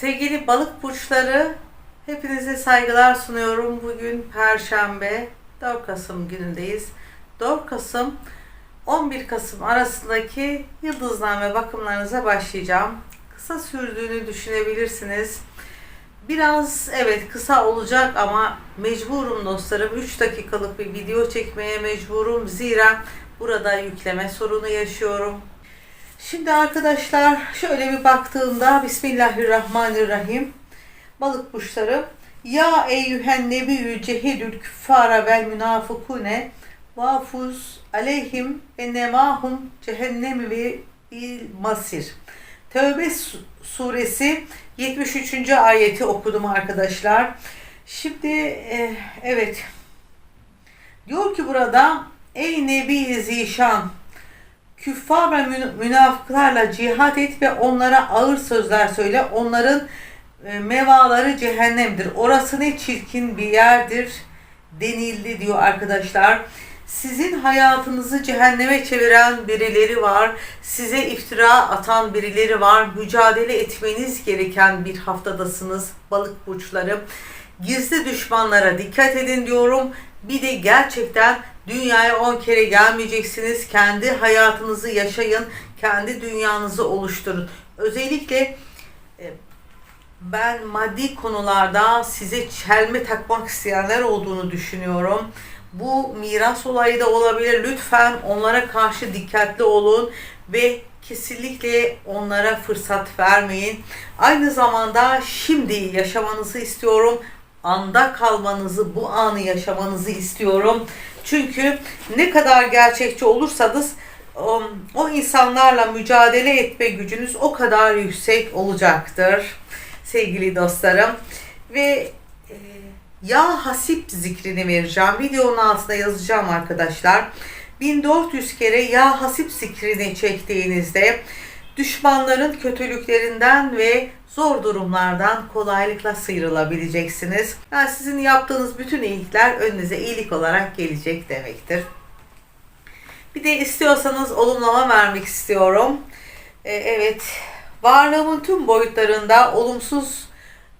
Sevgili balık burçları, hepinize saygılar sunuyorum. Bugün Perşembe, 4 Kasım günündeyiz. 4 Kasım, 11 Kasım arasındaki yıldızname bakımlarınıza başlayacağım. Kısa sürdüğünü düşünebilirsiniz. Biraz evet kısa olacak ama mecburum dostlarım. 3 dakikalık bir video çekmeye mecburum. Zira burada yükleme sorunu yaşıyorum. Şimdi arkadaşlar şöyle bir baktığımda Bismillahirrahmanirrahim. Balık burçları. Ya eyyühen nebiyyü cehidül küffara vel münafıkune vafuz aleyhim ve nemahum cehennem ve bil masir. Tövbe su- suresi 73. ayeti okudum arkadaşlar. Şimdi eh, evet diyor ki burada ey Nebi Zişan küffar ve mün- münafıklarla cihat et ve onlara ağır sözler söyle. Onların e, mevaları cehennemdir. Orası ne çirkin bir yerdir denildi diyor arkadaşlar. Sizin hayatınızı cehenneme çeviren birileri var. Size iftira atan birileri var. Mücadele etmeniz gereken bir haftadasınız balık burçları. Gizli düşmanlara dikkat edin diyorum. Bir de gerçekten dünyaya 10 kere gelmeyeceksiniz. Kendi hayatınızı yaşayın. Kendi dünyanızı oluşturun. Özellikle e, ben maddi konularda size çelme takmak isteyenler olduğunu düşünüyorum. Bu miras olayı da olabilir. Lütfen onlara karşı dikkatli olun ve kesinlikle onlara fırsat vermeyin. Aynı zamanda şimdi yaşamanızı istiyorum. Anda kalmanızı, bu anı yaşamanızı istiyorum. Çünkü ne kadar gerçekçi olursanız o, o insanlarla mücadele etme gücünüz o kadar yüksek olacaktır sevgili dostlarım. Ve e, ya hasip zikrini vereceğim. Videonun altına yazacağım arkadaşlar. 1400 kere ya hasip zikrini çektiğinizde düşmanların kötülüklerinden ve zor durumlardan kolaylıkla sıyrılabileceksiniz. Yani sizin yaptığınız bütün iyilikler önünüze iyilik olarak gelecek demektir. Bir de istiyorsanız olumlama vermek istiyorum. Ee, evet, varlığımın tüm boyutlarında olumsuz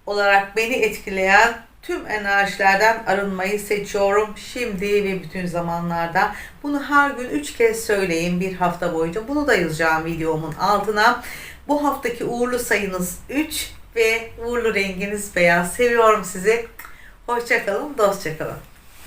olarak beni etkileyen tüm enerjilerden arınmayı seçiyorum. Şimdi ve bütün zamanlarda. Bunu her gün 3 kez söyleyin bir hafta boyunca. Bunu da yazacağım videomun altına. Bu haftaki uğurlu sayınız 3 ve uğurlu renginiz beyaz. Seviyorum sizi. Hoşçakalın, dostçakalın.